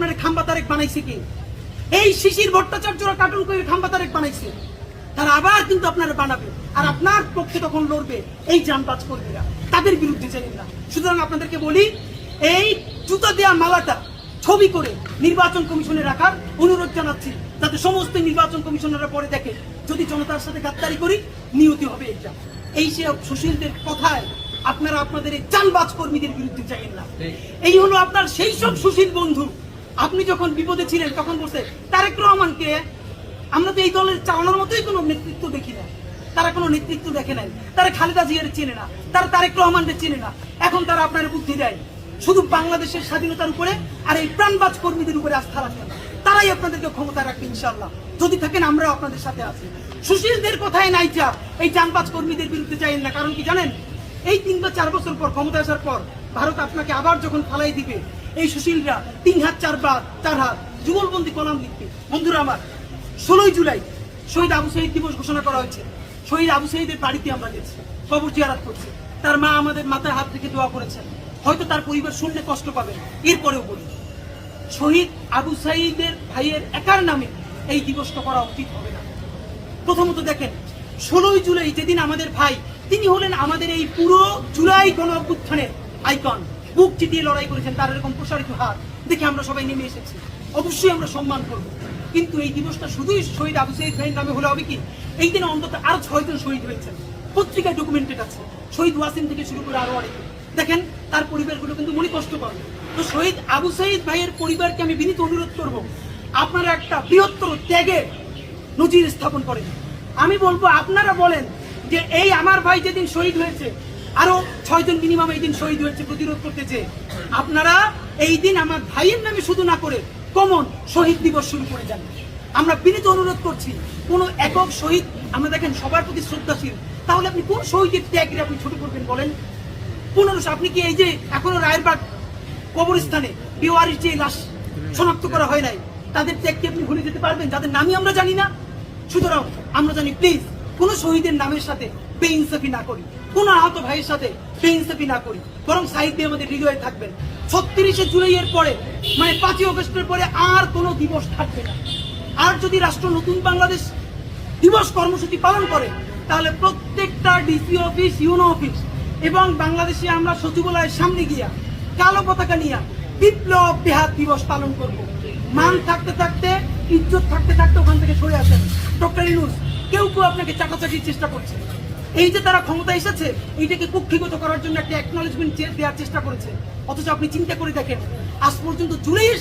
আপনার খাম্বা তারেক বানাইছে কি? এই শিশির ভট্টাচার্যরা কার্টুন করে খাম্বা তারেক বানাইছে। তারা আবার কিন্তু আপনারা বানাবে। আর আপনার পক্ষে তখন লড়বে। এই জানবাজ কর্মীরা। তাদের বিরুদ্ধে চাইবেন না। সুতরাং আপনাদেরকে বলি এই জুতা দেওয়া মালাটা ছবি করে নির্বাচন কমিশনে রাখার অনুরোধ জানাচ্ছি। যাতে সমস্ত নির্বাচন কমিশনাররা পরে দেখে যদি জনতার সাথে গাদ্দারি করি নিয়তি হবে এটা এই সে সুশীলদের কথায় আপনারা আপনাদের এই চালবাজ কর্মীদের বিরুদ্ধে চাইেন না। এই হলো আপনার সেই সব সুশীল বন্ধু। আপনি যখন বিপদে ছিলেন, তখন বলছে, তারেক রহমানকে আমরা তো এই দলের চালানোর মতোই কোনো নেতৃত্ব দেখি না। তারা কোনো নেতৃত্ব দেখে নাই। তারা খালেদা জিয়ার চেনে না। তারা তারেক রহমানকে চেনে না। এখন তারা আপনার বুদ্ধি দেয়। শুধু বাংলাদেশের স্বাধীনতার উপরে আর এই প্রাণবাজ কর্মীদের উপরে আস্থা রাখেন। তারাই আপনাদেরকে ক্ষমতা রাখবে ইনশাল্লাহ যদি থাকেন, আমরাও আপনাদের সাথে আছি। সুশীলদের কথায় নাই চা এই চানবাজ কর্মীদের বিরুদ্ধে চাইেন না। কারণ কি জানেন? এই তিন বা চার বছর পর ক্ষমতা আসার পর, ভারত আপনাকে আবার যখন ফালাই দিবে এই সুশীলরা তিন হাত, চার বাদ চার হাত, যুগলবন্দি কলাম লিখবে বন্ধুরা আমার, ষোলোই জুলাই শহীদ আবু শহীদ দিবস ঘোষণা করা হয়েছে। শহীদ আবু শহীদের বাড়িতে আমরা গেছি, কবর জিয়ারাত করছি। তার মা আমাদের মাথায় হাত রেখে দোয়া করেছেন। হয়তো তার পরিবার শুনলে কষ্ট পাবে এরপরেও বলি, শহীদ আবু সাইদের ভাইয়ের একার নামে এই দিবসটা করা উচিত হবে না। প্রথমত দেখেন, ষোলোই জুলাই যেদিন আমাদের ভাই, তিনি হলেন আমাদের এই পুরো জুলাই গণ অভ্যুত্থানের আইকন। বুক চিতিয়ে লড়াই করেছেন, তার এরকম প্রসারিত হাত দেখে আমরা সবাই নেমে এসেছি। অবশ্যই আমরা সম্মান করব। কিন্তু এই দিবসটা শুধুই শহীদ আবু সাইদ ভাইয়ের নামে হলে হবে কি? এই দিনে অন্তত আরও ছয়জন শহীদ হয়েছেন। পত্রিকায় ডকুমেন্টেড আছে। শহীদ ওয়াসিম থেকে শুরু করে আরও অনেকে। দেখেন, তার পরিবারগুলো কিন্তু মনে কষ্ট পাবে। তো শহীদ আবু সাইদ ভাইয়ের পরিবারকে আমি বিনীত অনুরোধ করব, আপনারা একটা বৃহত্তর ত্যাগের নজির স্থাপন করেন। আমি বলব, আপনারা বলেন যে, এই আমার ভাই যেদিন শহীদ হয়েছে, আরও ছয়জন মিনিমাম এই দিন শহীদ হয়েছে, প্রতিরোধ করতে যে আপনারা এই দিন আমার ভাইয়ের নামে শুধু না করে কমন শহীদ দিবস শুরু করে যান। আমরা বিনীত অনুরোধ করছি, কোন একক শহীদ, আমরা দেখেন সবার প্রতি শ্রদ্ধাশীল। তাহলে আপনি কোন শহীদের ত্যাগের আপনি ছোট করবেন বলেন? পুনরুষ আপনি কি এই যে এখনও রায়েরবাগ কবরস্থানে বিওয়ারির যে লাশ শনাক্ত করা হয় নাই, তাদের ত্যাগকে আপনি ভুলে যেতে পারবেন? যাদের নামই আমরা জানি না। সুতরাং আমরা জানি প্লিজ কোন শহীদের নামের সাথে বেইনসাফি না করি কোন আহত ভাইয়ের সাথে বেইনসাফি না করি, বরং সাহিত্যে আমাদের হৃদয়ে থাকবেন। ছত্রিশে জুলাইয়ের পরে মানে পাঁচই অগস্টের পরে আর কোনো দিবস থাকবে না। আর যদি রাষ্ট্র নতুন বাংলাদেশ দিবস কর্মসূচি পালন করে, তাহলে প্রত্যেকটা ডিসি অফিস, ইউনো অফিস এবং বাংলাদেশে আমরা সচিবালয়ের সামনে গিয়া কালো পতাকা নিয়ে বিপ্লব বেহাত দিবস পালন করব। মান থাকতে থাকতে, ইজ্জত থাকতে থাকতে ওখান থেকে সরে আসেন। ডক্টর ইনুস, কেউ কেউ আপনাকে চাকাচাকির চেষ্টা করছে। এই যে তারা ক্ষমতা এসেছে, এইটাকে কুক্ষিগত করার জন্য একটা অ্যাকনোলেজমেন্ট দেওয়ার চেষ্টা করেছে। অথচ আপনি চিন্তা করে দেখেন, আজ পর্যন্ত জুলাইয়ের